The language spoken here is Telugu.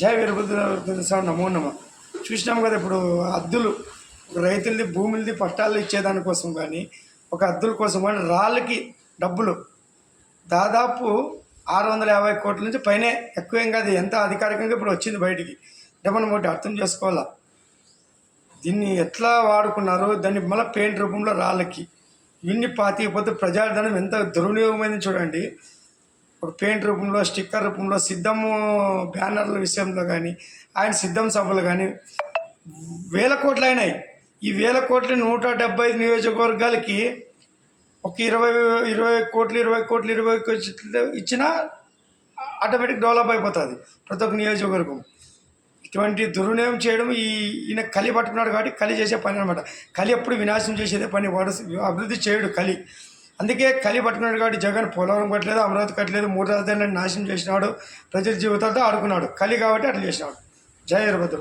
జయ వీరభద్ర నమో నమ. చూసినాం కదా ఇప్పుడు అద్దులు. రైతులది భూములది పట్టాలు ఇచ్చేదానికోసం కానీ ఒక అద్దుల కోసం కానీ రాళ్ళకి డబ్బులు. దాదాపు ఆరు వందల యాభై కోట్ల నుంచి పైనే ఎక్కువేం కాదు ఎంత అధికారికంగా ఇప్పుడు వచ్చింది బయటికి. అంటే మనం ఒకటి అర్థం చేసుకోవాలా? దీన్ని ఎట్లా వాడుకున్నారో దాన్ని మళ్ళీ పెయింట్ రూపంలో రాళ్ళకి. ఇన్ని పాతికపోతే ప్రజాధనం ఎంత దుర్వినియోగమైంది చూడండి. ఒక పెయింట్ రూపంలో స్టిక్కర్ రూపంలో సిద్ధము బ్యానర్ల విషయంలో కానీ ఆయన సిద్ధం సభలు కానీ వేల కోట్లు అయినాయి. ఈ వేల కోట్లు నూట డెబ్బై ఐదు నియోజకవర్గాలకి ఒక ఇరవై ఇరవై కోట్లు ఇరవై కోట్లు ఇరవై కోట్లు ఇచ్చినా ఆటోమేటిక్ డెవలప్ అయిపోతుంది ప్రతి ఒక్క నియోజకవర్గం. ఇటువంటి దుర్వినియోగం చేయడం ఈ ఈయన కలి పట్టుకున్నాడు కాబట్టి కలి చేసే పని అనమాట కలి ఎప్పుడు వినాశం చేసేదే పని వాడు అభివృద్ధి చేయడు కలి అందుకే కలి పట్టుకున్నాడు కాబట్టి జగన్ పోలవరం కట్టలేదు అమరావతి కట్టలేదు మూడు రాజధానులను నాశనం చేసినాడు ప్రజల జీవితాలతో ఆడుకున్నాడు. కలి కాబట్టి అట్లా చేసినాడు. జయ వీరభద్ర